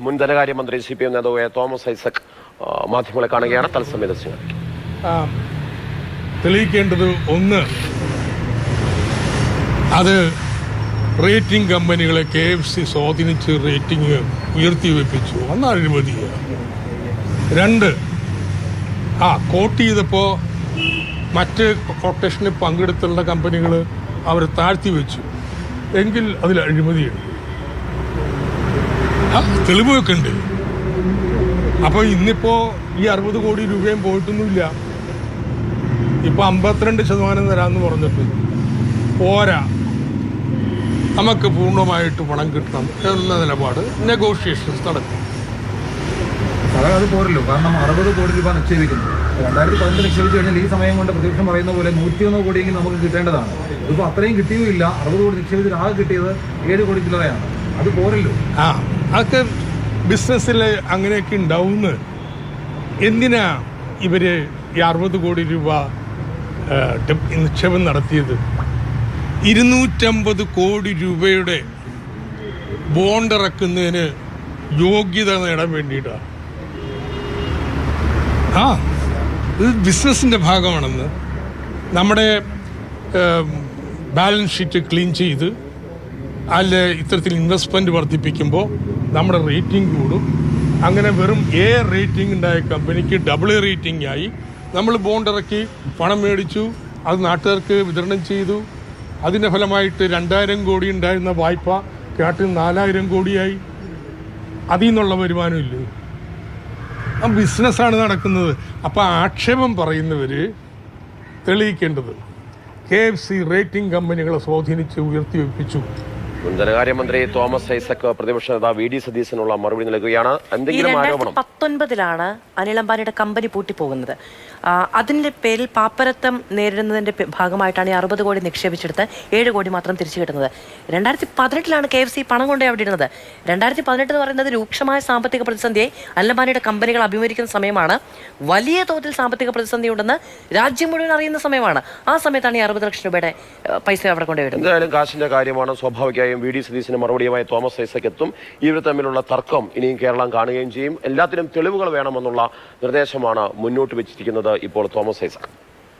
മുൻ ധനകാര്യമന്ത്രി C P M നേതാവ് എ. തോമസ് ഐസക് മാധ്യമങ്ങളെ കാണുകയാണ്. തത്സമയ ആ, തെളിയിക്കേണ്ടത് ഒന്ന് അത് റേറ്റിംഗ് കമ്പനികളെ കെ എഫ് സി സ്വാധീനിച്ച് റേറ്റിംഗ് ഉയർത്തി വെപ്പിച്ചു. അന്ന് അഴിമതി. രണ്ട് ആ കോട്ട് ചെയ്തപ്പോൾ മറ്റ് കൊട്ടേഷനിൽ പങ്കെടുത്തുള്ള കമ്പനികൾ അവർ താഴ്ത്തി വെച്ചു. എങ്കിൽ അതിൽ അഴിമതിയുണ്ട്. തെളിവൊക്കെ ഉണ്ട്. അപ്പോൾ ഇന്നിപ്പോ ഈ അറുപത് കോടി രൂപയും പോയിട്ടൊന്നുമില്ല. ഇപ്പൊ അമ്പത്തിരണ്ട് ശതമാനം തരാമെന്ന് പറഞ്ഞിട്ട് പോരാ. നമുക്ക് പൂർണമായിട്ട് പണം കിട്ടണം എന്ന നിലപാട് നെഗോഷിയേഷൻസ് നടത്തി അത് പോരല്ലോ. കാരണം അറുപത് കോടി രൂപ നിക്ഷേപിക്കുന്നു. രണ്ടായിരത്തി പതിനെട്ട് നിക്ഷേപിച്ചു കഴിഞ്ഞാൽ ഈ സമയം കൊണ്ട് പ്രതിപക്ഷം പറയുന്ന പോലെ നൂറ്റിയൊന്ന് കോടിയെങ്കിലും നമുക്ക് കിട്ടേണ്ടതാണ്. ഇപ്പൊ അത്രയും കിട്ടിയുമില്ല. അറുപത് കോടി നിക്ഷേപിച്ചിട്ട് ആകെ കിട്ടിയത് ഏഴ് കോടി ചില്ലറയാണ്. അത് പോരല്ലോ. ആ അതൊക്കെ ബിസിനസ്സിൽ അങ്ങനെയൊക്കെ ഉണ്ടാവുമെന്ന് എന്തിനാ ഇവർ ഈ അറുപത് കോടി രൂപ നിക്ഷേപം നടത്തിയത്? ഇരുന്നൂറ്റമ്പത് കോടി രൂപയുടെ ബോണ്ട് ഇറക്കുന്നതിന് യോഗ്യത നേടാൻ വേണ്ടിയിട്ടാണ് ആ ഇത് ബിസിനസ്സിന്റെ ഭാഗമാണെന്ന്. നമ്മുടെ ബാലൻസ് ഷീറ്റ് ക്ലീൻ ചെയ്ത് അല്ല ഇത്തരത്തിൽ ഇൻവെസ്റ്റ്മെന്റ് വർദ്ധിപ്പിക്കുമ്പോൾ നമ്മുടെ റേറ്റിംഗ് കൂടും. അങ്ങനെ വെറും എ റേറ്റിംഗ് ഉണ്ടായ കമ്പനിക്ക് ഡബിൾ എ റേറ്റിംഗ് ആയി. നമ്മൾ ബോണ്ട് ഇറക്കി പണം മേടിച്ചു അത് നാട്ടുകാർക്ക് വിതരണം ചെയ്തു. അതിന്റെ ഫലമായിട്ട് രണ്ടായിരം കോടി ഉണ്ടായിരുന്ന വായ്പ കേട്ടിൽ നാലായിരം കോടിയായി. അതിൽ നിന്നുള്ള വരുമാനമില്ലേ ആ ബിസിനസ്സാണ് നടക്കുന്നത്. അപ്പോൾ ആക്ഷേപം പറയുന്നവർ തെളിയിക്കേണ്ടത്. കെ എഫ് സി റേറ്റിംഗ് കമ്പനികളെ സ്വാധീനിച്ച് ഉയർത്തി വെപ്പിച്ചു. മുൻ ധനകാര്യമന്ത്രി തോമസ് ഐസക് പ്രതിപക്ഷ നേതാവ് വി ഡി സതീശനുള്ള മറുപടി നൽകുകയാണ്. എന്തെങ്കിലും ആരോപണം? പത്തൊൻപതിലാണ് അനിൽ അംബാനിയുടെ കമ്പനി പൂട്ടിപ്പോകുന്നത്. പോകുന്നത് അതിന്റെ പേരിൽ പാപ്പരത്വം നേരിടുന്നതിന്റെ ഭാഗമായിട്ടാണ് ഈ അറുപത് കോടി നിക്ഷേപിച്ചെടുത്ത് ഏഴ് കോടി മാത്രം തിരിച്ചു കിട്ടുന്നത്. രണ്ടായിരത്തി പതിനെട്ടിലാണ് കെ എഫ് സി പണം കൊണ്ടേ അവിടെ ഇടുന്നത് രണ്ടായിരത്തി പതിനെട്ട് എന്ന് പറയുന്നത് രൂക്ഷമായ സാമ്പത്തിക പ്രതിസന്ധിയെ അനിൽ അംബാനിയുടെ കമ്പനികൾ അഭിമുഖിക്കുന്ന സമയമാണ്. വലിയ തോതിൽ സാമ്പത്തിക പ്രതിസന്ധി ഉണ്ടെന്ന് രാജ്യം മുഴുവൻ അറിയുന്ന സമയമാണ്. ആ സമയത്താണ് ഈ അറുപത് ലക്ഷം രൂപയുടെ പൈസ അവിടെ കൊണ്ടുപോയി എന്തായാലും കാശിന്റെ കാര്യമാണ് സ്വാഭാവികമായും വി ഡി സതീശന് മറുപടിയുമായി തോമസ് ഐസക് എത്തും. ഇവർ തമ്മിലുള്ള തർക്കം ഇനിയും കേരളം കാണുകയും ചെയ്യും. എല്ലാത്തിനും തെളിവുകൾ വേണമെന്നുള്ള നിർദ്ദേശമാണ് മുന്നോട്ട് വെച്ചിരിക്കുന്നത് ഇപ്പോൾ തോമസ് ഐസക്.